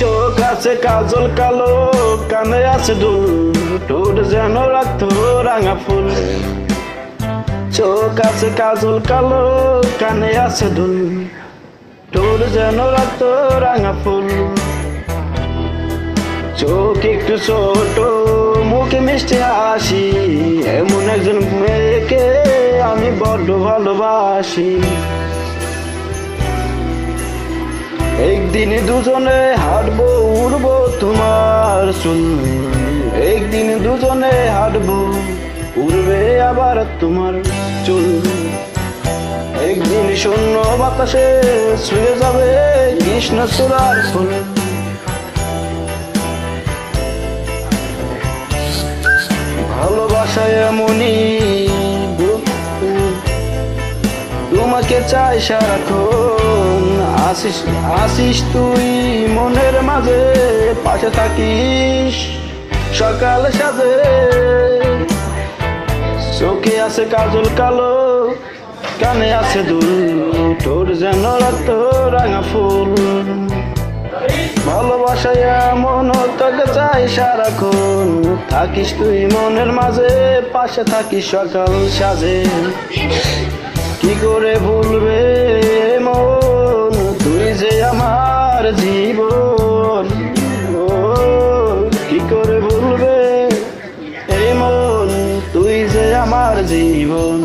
চোখ আছে কাজল কালো, কানে আছে দুল, ঠোঁট যেন রাখতো রাঙা ফুল। চোখ আছে কাজল কালো, কানে আছে দুল, ঠোঁট যেন রাখতো রাঙা ফুল। চোখ একটু ছোট, মুখে মিষ্টি হাসি, এমন একজন মেয়েকে আমি বড্ড ভালোবাসি। একদিন দুজনে হাঁটবো, উড়বো তোমার চুল। একদিন দুজনে হাঁটবো, উড়বে আবার তোমার চুল। একদিন শূন্য বাতাসে ছুঁয়ে যাবে কৃষ্ণ চূড়ার ফুল। ভালোবাসায় এমনই তোমাকে চাই সারাক্ষণ। আসিস আসিস তুই মনের মাঝে, পাশে থাকিস, সকাল সাজে। চোখে আছে কাজল কালো, কানে আছে দুল, তোর যেন রক্ত রাঙা ফুল। ভালোবাসায় মন তোকে চাই সারাক্ষণ, থাকিস তুই মনের মাঝে, পাশে থাকিস সকাল সাজে। কি করে ভুলবে আমার জীবন। ও কি করে বলবে এই মন তুই যে আমার জীবন।